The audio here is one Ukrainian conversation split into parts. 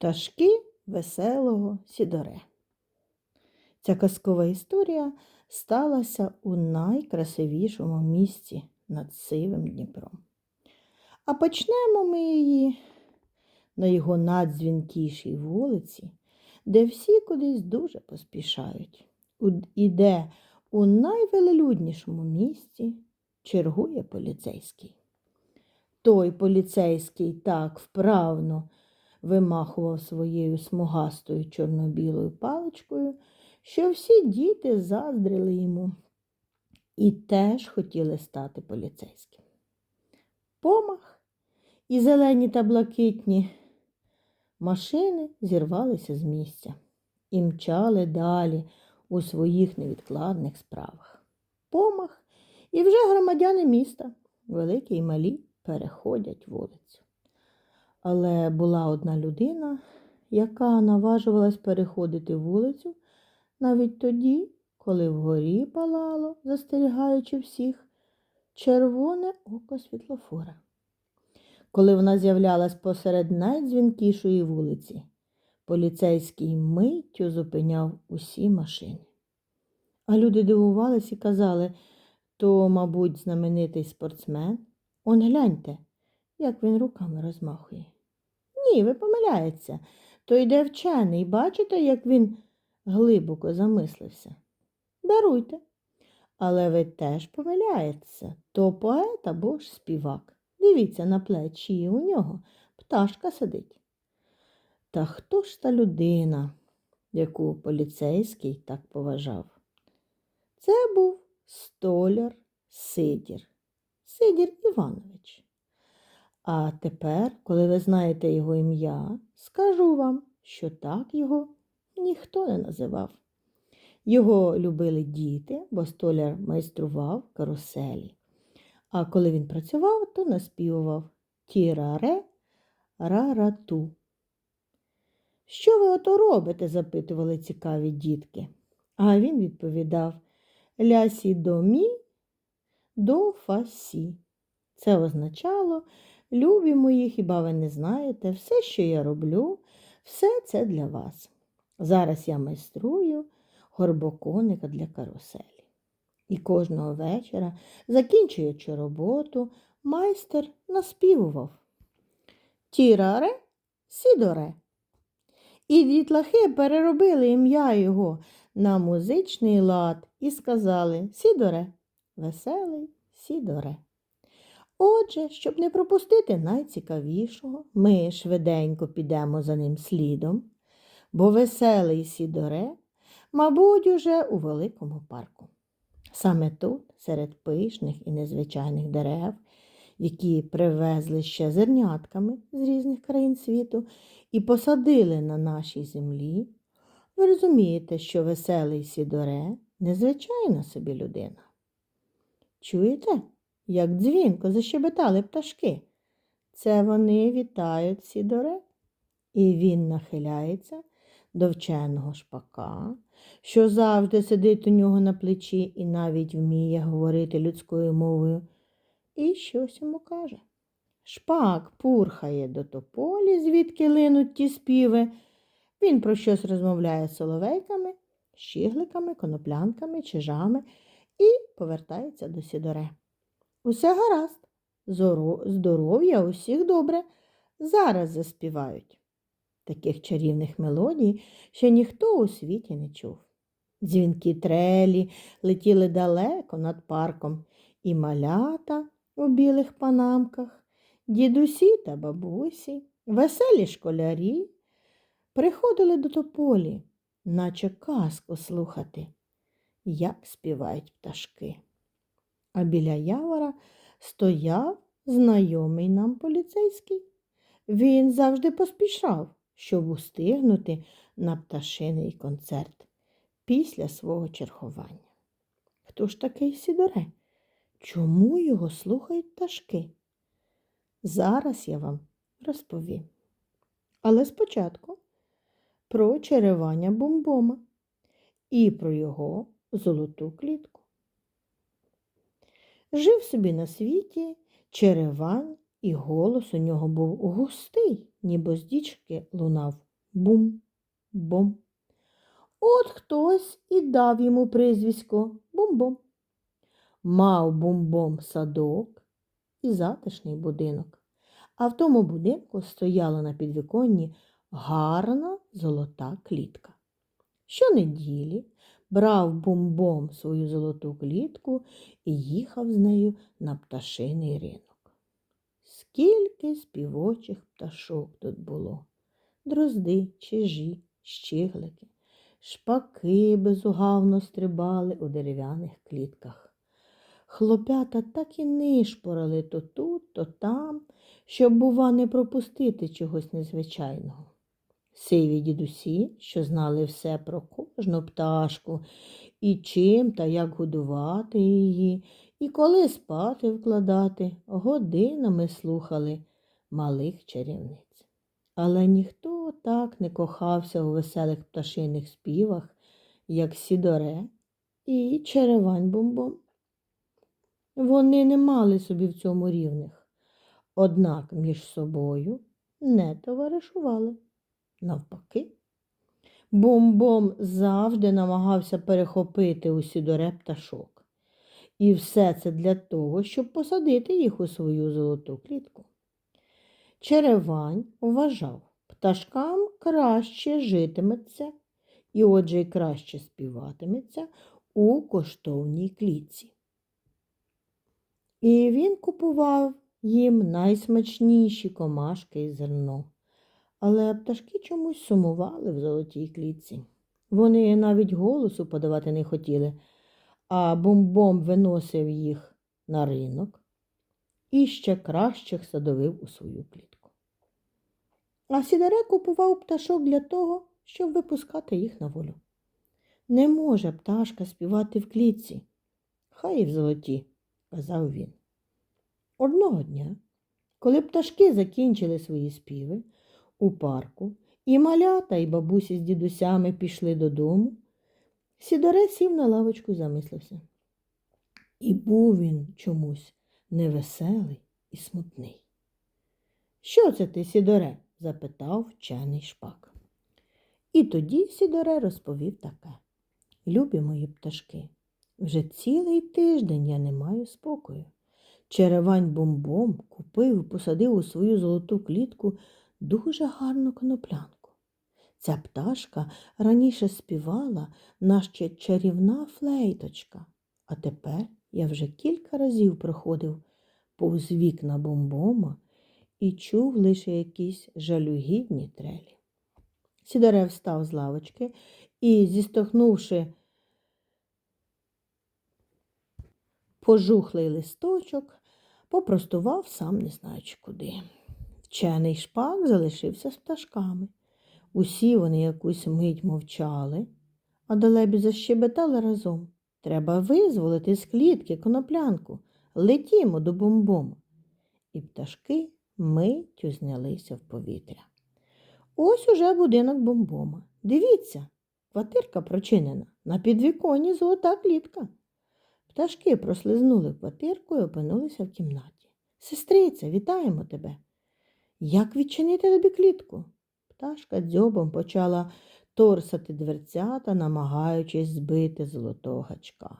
Пташки веселого Сідоре. Ця казкова історія сталася у найкрасивішому місці над сивим Дніпром. А почнемо ми її на його надзвінкішій вулиці, де всі кудись дуже поспішають, і де у найвелелюднішому місці чергує поліцейський. Той поліцейський так вправно вимахував своєю смугастою чорно-білою паличкою, що всі діти заздрили йому і теж хотіли стати поліцейським. Помах і зелені та блакитні машини зірвалися з місця і мчали далі у своїх невідкладних справах. Помах і вже громадяни міста, великі і малі, переходять вулицю. Але була одна людина, яка наважувалась переходити вулицю навіть тоді, коли вгорі палало, застерігаючи всіх, червоне око світлофора. Коли вона з'являлась посеред найдзвінкішої вулиці, поліцейський миттю зупиняв усі машини. А люди дивувались і казали, то, мабуть, знаменитий спортсмен. Он гляньте, як він руками розмахує. Ні, ви помиляєтеся. То йде вчений, бачите, як він глибоко замислився. Даруйте. Але ви теж помиляєтеся, то поет або ж співак. Дивіться на плечі у нього пташка сидить. Та хто ж та людина, яку поліцейський так поважав? Це був столяр Сидір, Сидір Іванович. А тепер, коли ви знаєте його ім'я, скажу вам, що так його ніхто не називав. Його любили діти, бо столяр майстрував каруселі. А коли він працював, то наспівував тіраре рарату. Що ви ото робите? запитували цікаві дітки. А він відповідав лясі до мі до фасі. Це означало, любі мої, хіба ви не знаєте, все, що я роблю, все це для вас. Зараз я майструю горбоконика для каруселі. І кожного вечора, закінчуючи роботу, майстер наспівував Тіраре, сідоре. І дітлахи переробили ім'я його на музичний лад і сказали Сідоре, веселий Сідоре. Отже, щоб не пропустити найцікавішого, ми швиденько підемо за ним слідом, бо веселий Сідоре, мабуть, уже у великому парку. Саме тут, серед пишних і незвичайних дерев, які привезли ще зернятками з різних країн світу і посадили на нашій землі, ви розумієте, що веселий Сідоре незвичайна собі людина. Чуєте, як дзвінко защебетали пташки? Це вони вітають Сідоре, і він нахиляється до вченого шпака, що завжди сидить у нього на плечі і навіть вміє говорити людською мовою, і щось йому каже. Шпак пурхає до тополі, звідки линуть ті співи. Він про щось розмовляє з соловейками, щігликами, коноплянками, чижами і повертається до сідоре. Усе гаразд, здоров'я усіх добре, зараз заспівають. Таких чарівних мелодій ще ніхто у світі не чув. Дзвінки трелі летіли далеко над парком, і малята у білих панамках, дідусі та бабусі, веселі школярі приходили до тополі, наче казку слухати, як співають пташки. А біля явора стояв знайомий нам поліцейський. Він завжди поспішав, щоб устигнути на пташиний концерт після свого чергування. Хто ж такий Сідоре? Чому його слухають пташки? Зараз я вам розповім. Але спочатку про черевання бомбома і про його золоту клітку. Жив собі на світі черевань, і голос у нього був густий, ніби з дічки лунав бум-бом. От хтось і дав йому прізвисько бум-бом. Мав бум-бом садок і затишний будинок. А в тому будинку стояла на підвіконні гарна золота клітка. Щонеділі брав бум-бом свою золоту клітку і їхав з нею на пташиний ринок. Скільки співочих пташок тут було дрозди, чижі, щиглики, шпаки безугавно стрибали у дерев'яних клітках. Хлопята так і нишпорали то тут, то там, щоб, бува, не пропустити чогось незвичайного. Сиві дідусі, що знали все про кожну пташку, і чим та як годувати її, і коли спати вкладати, годинами слухали малих чарівниць. Але ніхто так не кохався у веселих пташиних співах, як Сідоре і Черевань Бомбом. Вони не мали собі в цьому рівних, однак між собою не товаришували. Навпаки, Бомбом завжди намагався перехопити у Сідоре пташок. І все це для того, щоб посадити їх у свою золоту клітку. Черевань вважав, пташкам краще житиметься і отже й краще співатиметься у коштовній клітці. І він купував їм найсмачніші комашки і зерно. Але пташки чомусь сумували в золотій клітці. Вони навіть голосу подавати не хотіли, а бомбом виносив їх на ринок і ще кращих садовив у свою клітку. А сідаре купував пташок для того, щоб випускати їх на волю. Не може пташка співати в клітці, хай і в золоті, казав він. Одного дня, коли пташки закінчили свої співи у парку, і малята, і бабусі з дідусями пішли додому, сідаре сів на лавочку і замислився. І був він чомусь невеселий і смутний. Що це ти, Сідоре? запитав вчений шпак. І тоді Сідоре розповів таке. Любі мої пташки, вже цілий тиждень я не маю спокою. Черевань бомбом купив і посадив у свою золоту клітку дуже гарну коноплянку. Ця пташка раніше співала наша чарівна флейточка, а тепер я вже кілька разів проходив повз вікна бомбома і чув лише якісь жалюгідні трелі. Сідорев встав з лавочки і, зістохнувши пожухлий листочок, попростував сам не знаючи куди. Вчений шпак залишився з пташками. Усі вони якусь мить мовчали, а далебі защебетали разом. Треба визволити з клітки коноплянку, летімо до бомбома. І пташки миттю знялися в повітря. Ось уже будинок бомбома. Дивіться, квартирка прочинена, на підвіконні золота клітка. Пташки прослизнули квартирку і опинилися в кімнаті. Сестриця, вітаємо тебе. Як відчинити тобі клітку? Пташка дзьобом почала торсати дверцята, намагаючись збити золотого гачка.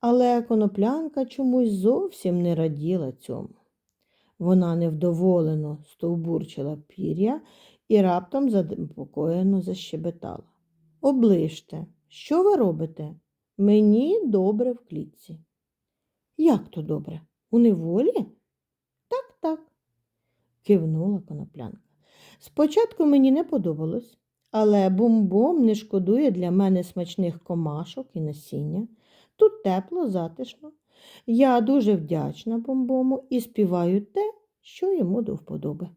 Але коноплянка чомусь зовсім не раділа цьому. Вона невдоволено стовбурчила пір'я і раптом занепокоєно защебетала. Оближте, що ви робите? Мені добре в клітці. Як то добре? У неволі? Кивнула коноплянка. Спочатку мені не подобалось, але бомбом не шкодує для мене смачних комашок і насіння. Тут тепло, затишно. Я дуже вдячна бомбому і співаю те, що йому до вподоби.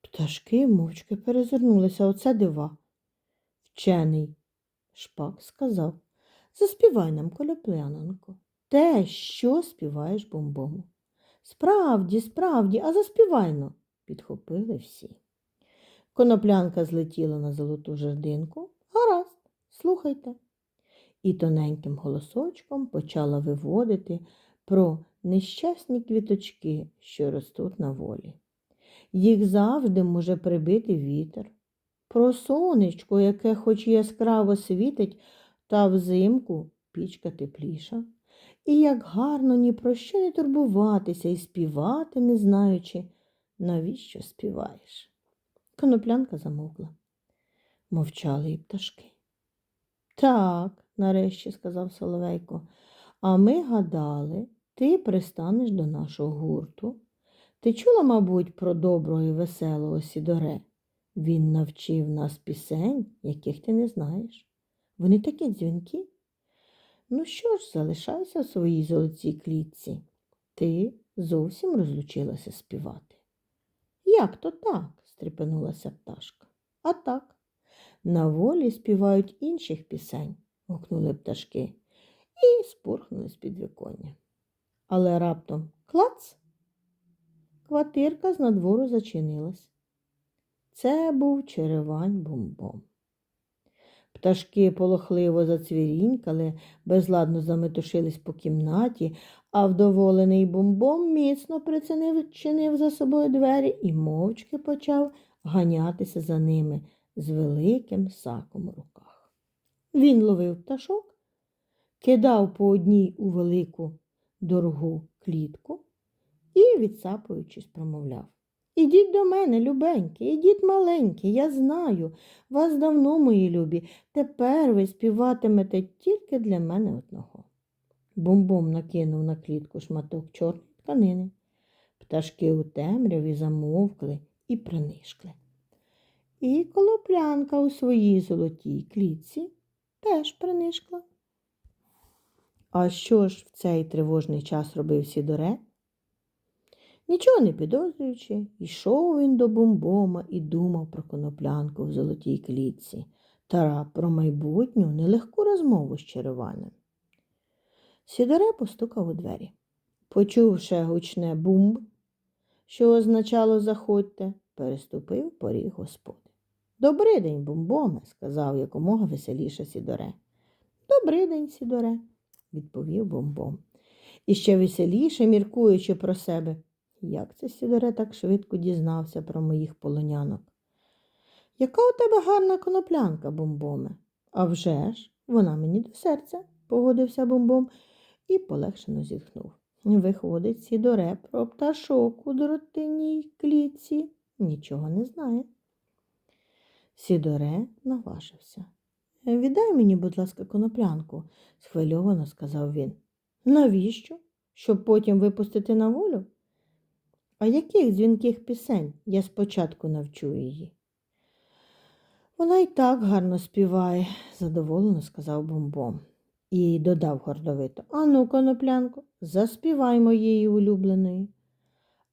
Пташки мовчки перезирнулися оце дива. Вчений шпак сказав Заспівай нам, коляплянонько, те, що співаєш бомбому. Справді, справді, а заспівайно, підхопили всі. Коноплянка злетіла на золоту жердинку. Гаразд, слухайте. І тоненьким голосочком почала виводити про нещасні квіточки, що ростуть на волі. Їх завжди може прибити вітер, про сонечко, яке хоч яскраво світить, та взимку пічка тепліша. І як гарно ні про що не турбуватися і співати, не знаючи, навіщо співаєш. Коноплянка замовкла. Мовчали і пташки. Так, нарешті сказав Соловейко, а ми гадали, ти пристанеш до нашого гурту. Ти чула, мабуть, про доброго і веселого Сідоре? Він навчив нас пісень, яких ти не знаєш. Вони такі дзвінки. Ну що ж, залишайся в своїй золотій клітці. Ти зовсім розлучилася співати. Як то так? стрепенулася пташка. А так. На волі співають інших пісень, гукнули пташки і спорхнули з під віконня. Але раптом клац. Квартирка з надвору зачинилась. Це був черевань бомбом. Пташки полохливо зацвірінькали, безладно заметушились по кімнаті, а вдоволений бомбом міцно прицінив чинив за собою двері і мовчки почав ганятися за ними з великим саком у руках. Він ловив пташок, кидав по одній у велику дорогу клітку і, відсапуючись, промовляв. Ідіть до мене, любенькі, ідіть маленькі, я знаю, вас давно, мої любі, тепер ви співатимете тільки для мене одного. Бомбом накинув на клітку шматок чорної тканини. Пташки у темряві замовкли і принишкли. І колоплянка у своїй золотій клітці теж принишкла. А що ж в цей тривожний час робив Сідоре? Нічого не підозрюючи, йшов він до бомбома і думав про коноплянку в золотій клітці та про майбутню нелегку розмову з череванем. Сідоре постукав у двері. Почувши гучне бумб, що означало заходьте, переступив поріг господи. Добрий день, бомбоме, сказав якомога веселіше Сідоре. Добрий день, Сідоре, відповів бомбом. І ще веселіше, міркуючи про себе. Як це Сідоре так швидко дізнався про моїх полонянок? Яка у тебе гарна коноплянка, бомбоме? «А вже ж, вона мені до серця, погодився бомбом і полегшено зітхнув. Виходить, Сідоре про пташок у дротинній клітці нічого не знає. Сідоре наважився. Віддай мені, будь ласка, коноплянку, схвильовано сказав він. Навіщо? Щоб потім випустити на волю? А яких дзвінких пісень я спочатку навчу її? Вона й так гарно співає, задоволено сказав бомбом. І додав гордовито Ану, коноплянко, заспівай моєї улюбленої.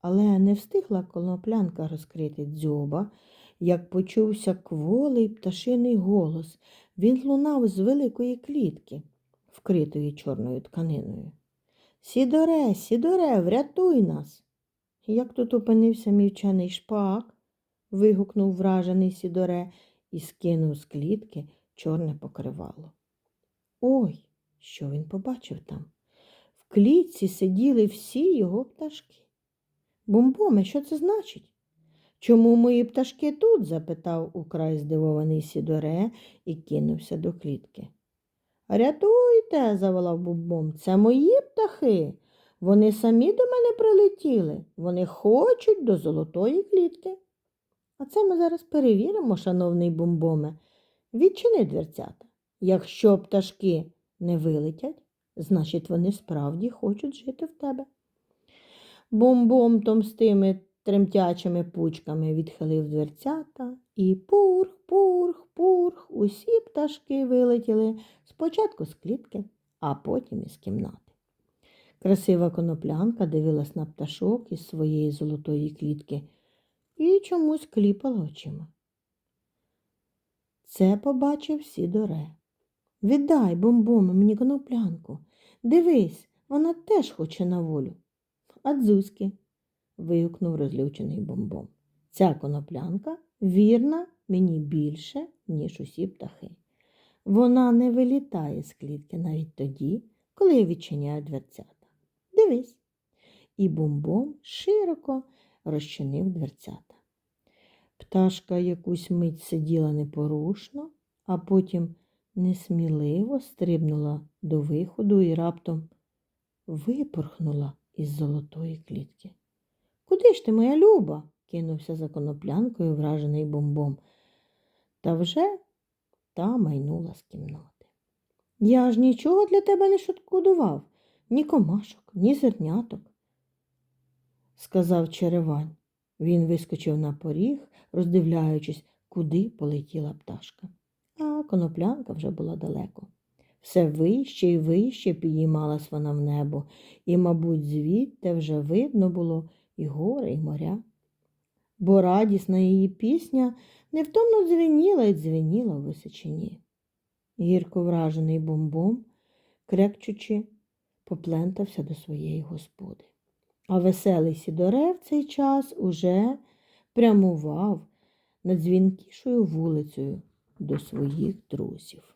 Але не встигла коноплянка розкрити дзьоба, як почувся кволий пташиний голос. Він лунав з великої клітки, вкритої чорною тканиною. Сідоре, сідоре, врятуй нас. Як тут опинився мій вчений шпак? вигукнув вражений Сідоре і скинув з клітки чорне покривало. Ой, що він побачив там? В клітці сиділи всі його пташки. Бомбоме, що це значить? Чому мої пташки тут? запитав украй здивований Сідоре і кинувся до клітки. Рятуйте, заволав бомбом, це мої птахи. Вони самі до мене прилетіли, вони хочуть до золотої клітки. А це ми зараз перевіримо, шановний бомбоме. Відчини дверцята. Якщо пташки не вилетять, значить вони справді хочуть жити в тебе. Бомбом томстими тремтячими пучками відхилив дверцята і пурх, пурх, пурх, усі пташки вилетіли спочатку з клітки, а потім із кімнати. Красива коноплянка дивилась на пташок із своєї золотої клітки і чомусь кліпала очима. Це побачив Сідоре. Віддай, бомбоме, мені коноплянку. Дивись, вона теж хоче на волю. А дзузьки, вигукнув розлючений бомбом. Ця коноплянка вірна мені більше, ніж усі птахи. Вона не вилітає з клітки навіть тоді, коли я відчиняю дверцята. Дивись. І бомбом широко розчинив дверцята. Пташка якусь мить сиділа непорушно, а потім несміливо стрибнула до виходу і раптом випорхнула із золотої клітки. Куди ж ти, моя люба? кинувся за коноплянкою вражений бомбом. Та вже та майнула з кімнати. Я ж нічого для тебе не шкодував, ні комашок, ні зерняток, сказав Черевань. Він вискочив на поріг, роздивляючись, куди полетіла пташка. А коноплянка вже була далеко. Все вище і вище підіймалась вона в небо, і, мабуть, звідти вже видно було і гори, і моря. Бо радісна її пісня невтомно дзвеніла і дзвеніла в височині. Гірко вражений бомбом, крекчучи, поплентався до своєї господи. А веселий Сідоре в цей час уже прямував над дзвінкішою вулицею до своїх друзів.